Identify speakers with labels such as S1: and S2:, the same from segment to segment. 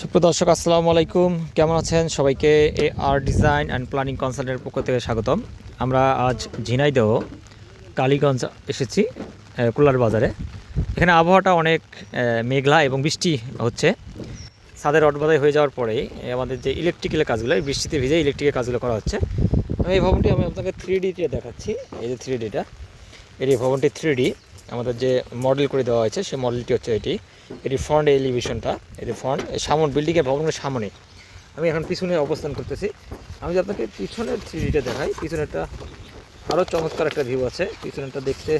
S1: সুপ্রিয় দর্শক, আসসালামু আলাইকুম। কেমন আছেন? সবাইকে A R design and planning কনসাল্টেন্টের পক্ষ থেকে স্বাগতম। আমরা আজ ঝিনাইদহ, কালীগঞ্জ এসেছি কুলার বাজারে। এখানে আবহাওয়াটা অনেক মেঘলা এবং বৃষ্টি হচ্ছে। ছাদের অটবাদাই হয়ে যাওয়ার পরেই আমাদের যে ইলেকট্রিক্যালের কাজগুলো, এই বৃষ্টিতে ভিজে ইলেকট্রিকের কাজগুলো করা হচ্ছে। আমি এই ভবনটি, আমি আপনাকে থ্রি ডিতে দেখাচ্ছি, এই যে থ্রি ডিটা এই ভবনটি থ্রি ডি আমাদের যে মডেল করে দেওয়া হয়েছে, সেই মডেলটি হচ্ছে এটি। এটি ফ্রন্ট এলিভেশনটা এটি ফ্রন্ট সামন বিল্ডিংয়ের ভবনের সামনে। আমি এখন পিছনে অবস্থান করতেছি। আমি যদি আপনাকে পিছনের থ্রি ডিটা দেখাই, পিছনেরটা আরও চমৎকার একটা ভিউ আছে। পিছনেরটা দেখতে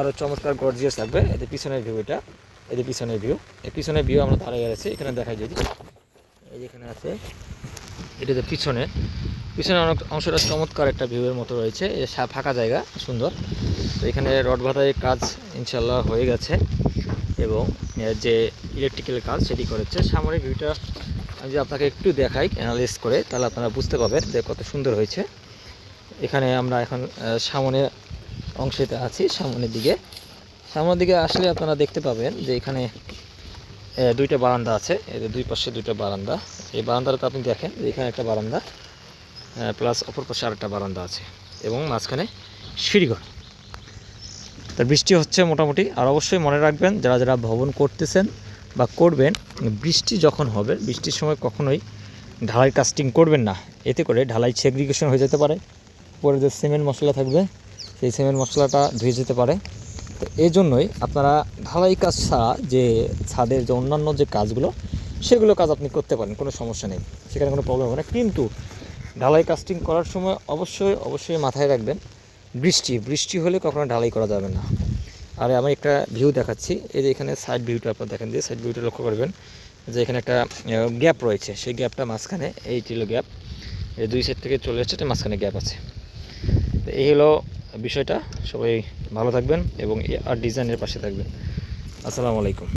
S1: আরও চমৎকার গর্জিয়াস থাকবে এতে পিছনের ভিউ এটা, এতে পিছনের ভিউ এই পিছনের ভিউ আমরা দাঁড়িয়ে গেছি এখানে দেখাই যদি এই যেখানে আছে, এটাতে পিছনে। পিছনে অনেক অংশটা চমৎকার একটা ভিউয়ের মতো রয়েছে। ফাঁকা জায়গা, সুন্দর। এখানে রড বাঁধাই কাজ ইনশাল্লাহ হয়ে গেছে এবং যে ইলেকট্রিক্যাল কাজ সেটি করেছে। সামনের ভিউটা আমি যদি আপনাকে একটু দেখাই অ্যানালাইজ করে তাহলে আপনারা বুঝতে পারবেন যে কত সুন্দর হয়েছে। এখানে আমরা এখন আহ, সামনের অংশেতে আছি সামনের দিকে। সামনের দিকে আসলে আপনারা দেখতে পাবেন যে এখানে দুইটা বারান্দা আছে। যে দুই পাশে দুইটা বারান্দা। এই বারান্দাটা আপনি দেখেন যে এখানে একটা বারান্দা প্লাস অপর পাশে আরেকটা বারান্দা আছে এবং মাঝখানে সিঁড়িঘর। তার বৃষ্টি হচ্ছে মোটামুটি। আর অবশ্যই মনে রাখবেন, যারা যারা ভবন করতেছেন বা করবেন, বৃষ্টি যখন হবে, বৃষ্টির সময় কখনোই ঢালাই কাস্টিং করবেন না। এতে করে ঢালাই সেগ্রিগেশন হয়ে যেতে পারে। পরে যে সিমেন্ট মশলা থাকবে, সেই সিমেন্ট মশলাটা ধুয়ে যেতে পারে। তো এই জন্যই আপনারা ঢালাই কাজ ছাড়া যে ছাদের যে অন্যান্য যে কাজগুলো, সেগুলো কাজ আপনি করতে পারেন, কোনো সমস্যা নেই। সেখানে কোনো প্রবলেম হবে না। কিন্তু ঢালাই কাস্টিং করার সময় অবশ্যই অবশ্যই মাথায় রাখবেন বৃষ্টি বৃষ্টি হলে কখনো ঢালাই করা যাবে না। আর আমি একটা ভিউ দেখাচ্ছি। এই যে এখানে সাইড ভিউটা আপনার দেখেন দিয়ে সাইড ভিউটা লক্ষ্য করবেন, যে এখানে একটা গ্যাপ রয়েছে। সেই গ্যাপটা মাঝখানে, এই ছিল গ্যাপ এই দুই সাইড থেকে চলে এসেছে মাঝখানে গ্যাপ আছে। তো এই হলো বিষয়টা। সবাই ভালো থাকবেন এবং আর ডিজাইনের পাশে থাকবেন। আসসালামু আলাইকুম।